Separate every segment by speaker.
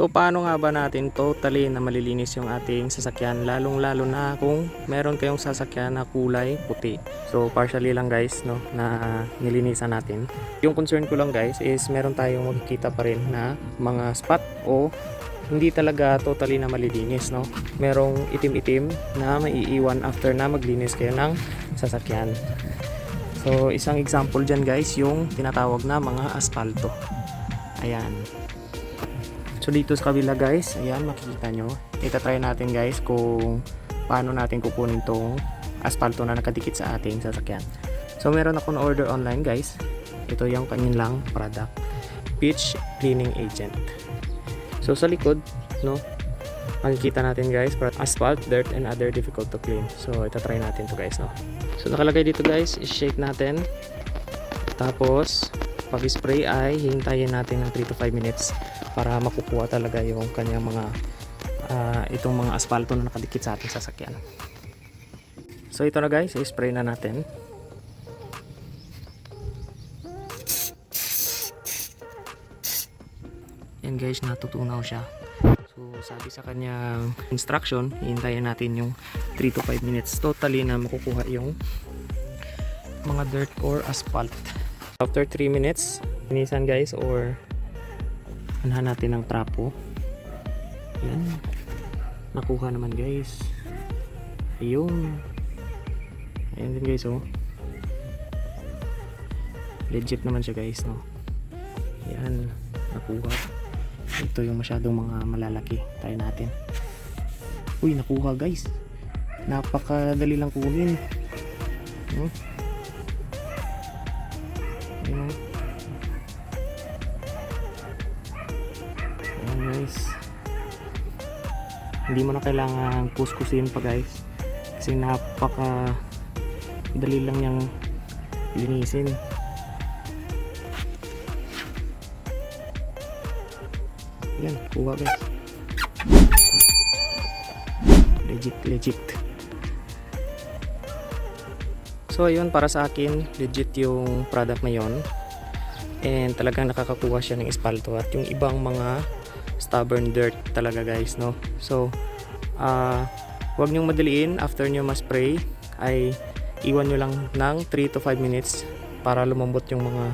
Speaker 1: So paano nga ba natin totally na malilinis yung ating sasakyan lalong lalo na kung meron kayong sasakyan na kulay puti. So partially lang guys no na nilinisan natin. Yung concern ko lang guys is meron tayong makikita pa rin na mga spot o hindi talaga totally na malilinis no. Merong itim-itim na maiiwan after na maglinis kayo ng sasakyan. So isang example dyan guys yung tinatawag na mga asfalto. Ayan. So dito sa kabila guys, ayan makikita nyo. Itatry natin guys kung paano natin kukunin tong asfalto na nakadikit sa ating sasakyan. So meron ako na order online guys. Ito yung kanilang product. Pitch Cleaning Agent. So sa likod, no, makikita natin guys para asphalt, dirt, and other difficult to clean. So itatry natin to guys, no. So nakalagay dito guys, i-shake natin. Tapos, pag spray ay hintayin natin ng 3 to 5 minutes para makukuha talaga yung kanyang mga ah, itong mga asfalto na nakadikit sa ating sasakyan. So ito na guys, i-spray na natin. Yan guys, natutunaw siya. So sabi sa kanyang instruction, hintayin natin yung 3 to 5 minutes totally na makukuha yung mga dirt or asphalt. After 3 minutes, linisan guys or anahan natin ng trapo. Yan. Nakuha naman guys. Ayun. Ayun din guys oh. Legit naman siya guys no. Yan. Nakuha. Ito yung masyadong mga malalaki. Try natin. Uy, nakuha guys. Napakadali lang kunin. Hmm? Ayun oh. Ayan guys. Hindi mo na kailangan kuskusin pa guys. Kasi napaka dali lang niyang linisin. Yan, kuha guys. Legit, legit. So ayun, para sa akin, legit yung product na yon and talagang nakakakuha siya ng espalto at yung ibang mga stubborn dirt talaga guys no? So ah wag niyong madaliin. After niyo ma-spray ay iwan niyo lang ng 3 to 5 minutes para lumambot yung mga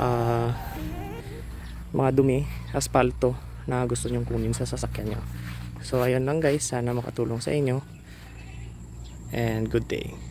Speaker 1: ah, mga dumi asfalto na gusto nyong kunin sa sasakyan nyo so ayun lang guys. Sana makatulong sa inyo. And good day